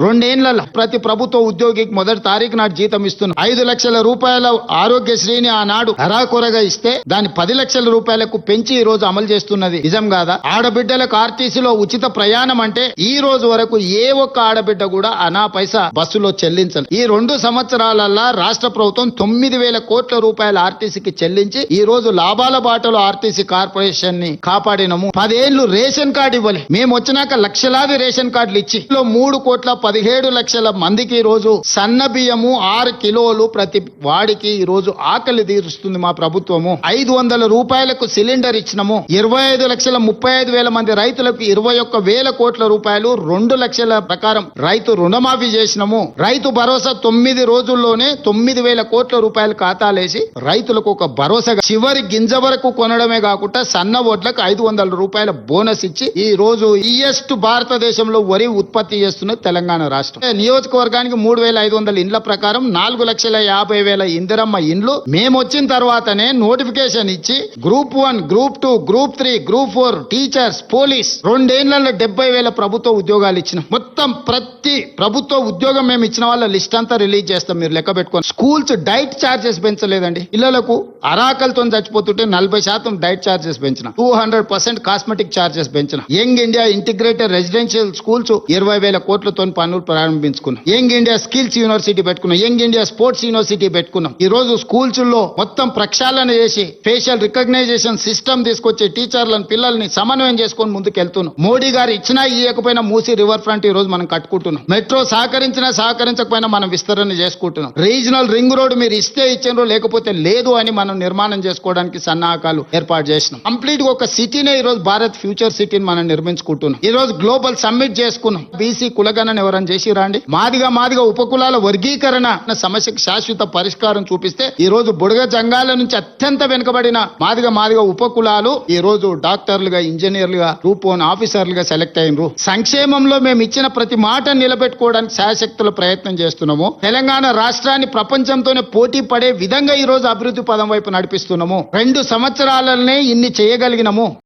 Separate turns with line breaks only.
రెండేళ్ళ ప్రతి ప్రభుత్వ ఉద్యోగికి మొదటి తారీఖు నాడు జీతం ఇస్తున్న ఐదు లక్షల రూపాయల ఆరోగ్యశ్రీని ఆనాడు అరాకొరగా ఇస్తే దాన్ని పది లక్షల రూపాయలకు పెంచి ఈ రోజు అమలు చేస్తున్నది. నిజం కాదా? ఆడబిడ్డలకు ఆర్టీసీలో ఉచిత ప్రయాణం అంటే ఈ రోజు వరకు ఏ ఒక్క ఆడబిడ్డ కూడా అనా పైసా బస్సులో చెల్లించాలి. ఈ రెండు సంవత్సరాలల్లా రాష్ట్ర ప్రభుత్వం తొమ్మిది వేల కోట్ల రూపాయల ఆర్టీసీకి చెల్లించి ఈ రోజు లాభాల బాటలో ఆర్టీసీ కార్పొరేషన్ని కాపాడినము. పదేళ్ళు రేషన్ కార్డు ఇవ్వలే. మేము వచ్చినాక లక్షలాది రేషన్ కార్డులు ఇచ్చి మూడు కోట్ల పదిహేడు లక్షల మందికి ఈరోజు రోజు సన్న బియ్యము ఆరు కిలోలు ప్రతి వాడికి ఈ రోజు ఆకలి తీరుస్తుంది మా ప్రభుత్వము. ఐదు వందల రూపాయలకు సిలిండర్ ఇచ్చినము. ఇరవై ఐదు లక్షల ముప్పై ఐదు వేల మంది రైతులకు ఇరవై ఒక్క వేల కోట్ల రూపాయలు రెండు లక్షల ప్రకారం రైతు రుణమాఫీ చేసినము. రైతు భరోసా తొమ్మిది రోజుల్లోనే తొమ్మిది వేల కోట్ల రూపాయలు ఖాతాలేసి రైతులకు ఒక భరోసా చివరి గింజ వరకు కొనడమే కాకుండా సన్న ఓట్లకు ఐదు వందల రూపాయల బోనస్ ఇచ్చి ఈ రోజు ఈయెస్ట్ భారతదేశంలో వరి ఉత్పత్తి చేస్తున్న తెలంగాణ రాష్ట్రం. నియోజకవర్గానికి మూడు వేల ఐదు వందల ఇండ్ల ప్రకారం నాలుగు లక్షల యాభై వేల ఇందిరమ్మ ఇండ్లు. మేము వచ్చిన తర్వాతనే నోటిఫికేషన్ ఇచ్చి group one group two group three group four teachers police రెండేళ్ళలో డెబ్బై వేల ప్రభుత్వ ఉద్యోగాలు ఇచ్చిన. మొత్తం ప్రతి ప్రభుత్వ ఉద్యోగం మేము ఇచ్చిన వాళ్ళ లిస్ట్ అంతా రిలీజ్ చేస్తాం. మీరు లెక్క పెట్టుకోండి స్కూల్స్ డైట్ చార్జెస్ పెంచలేదండి. పిల్లలకు అరాకలతో చచ్చిపోతుంటే నలభై శాతం డైట్ చార్జెస్ పెంచిన. Two hundred percent cosmetic charges పెంచిన. Young India integrated residential schools ఇరవై వేల కోట్లతో పనులు ప్రారంభించుకున్నాం. యంగ్ ఇండియా స్కిల్స్ యూనివర్సిటీ పెట్టుకున్నాం. యంగ్ ఇండియా స్పోర్ట్స్ యూనివర్సిటీ పెట్టుకున్నాం. ఈ రోజు స్కూల్స్లో మొత్తం ప్రక్షాళన చేసి ఫేషియల్ రికగ్నైజేషన్ సిస్టమ్ తీసుకొచ్చి టీచర్లను పిల్లల్ని సమన్వయం చేసుకొని ముందుకు వెళ్తున్నాం మోడీ గారు ఇచ్చినా ఇవ్వకపోయినా మూసి రివర్ ఫ్రంట్ ఈ రోజు మనం కట్టుకుంటున్నాం. మెట్రో సహకరించినా సహకరించకపోయినా మనం విస్తరణ చేసుకుంటున్నాం. రీజనల్ రింగ్ రోడ్ మీరు ఇస్తే ఇచ్చారో లేకపోతే లేదు అని మనం నిర్మాణం చేసుకోవడానికి సన్నాహకాలు ఏర్పాటు చేసినాం. కంప్లీట్గా ఒక సిటీనే ఈ రోజు భారత్ ఫ్యూచర్ సిటీని మనం నిర్మించుకుంటున్నాం. ఈ రోజు గ్లోబల్ సమ్మిట్ చేసుకున్నాం. బీసీ కులగణన ఎవరైనా చేసి రండి. మాదిగా మాదిగా ఉపకులాల వర్గీకరణ సమస్యకు శాశ్వత పరిష్కారం చూపిస్తే ఈ రోజు బుడగ జంగాల నుంచి అత్యంత వెనుకబడిన మాదిగా మాదిగా ఉపకులాలు ఈ రోజు డాక్టర్లుగా ఇంజనీర్లుగా గ్రూప్ వన్ ఆఫీసర్లుగా సెలెక్ట్ అయినరు. సంక్షేమంలో మేము ఇచ్చిన ప్రతి మాట నిలబెట్టుకోవడానికి శాశక్తులు ప్రయత్నం చేస్తున్నాము. తెలంగాణ రాష్ట్రాన్ని ప్రపంచంతోనే పోటీ పడే విధంగా ఈ రోజు అభివృద్ధి పదం వైపు నడిపిస్తున్నాము. రెండు సంవత్సరాలనే ఇన్ని చేయగలిగినము.